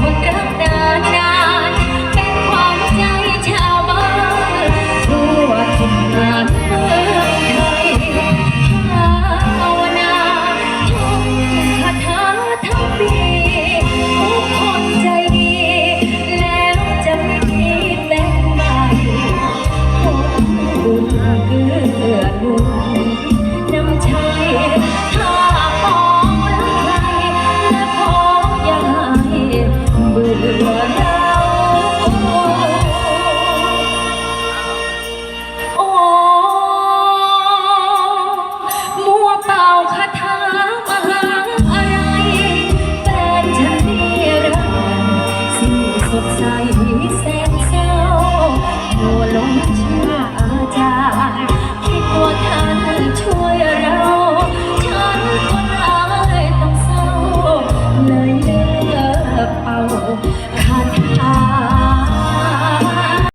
คนรั ล่าคาถามหาอะไรแฟนนที่รักสิสดใสแสนเศร้าโดลงเชื่ออจคิดว่าท่านช่วยเรา ฉันก็เลยต้องเศร้าเลยเลิกเป่า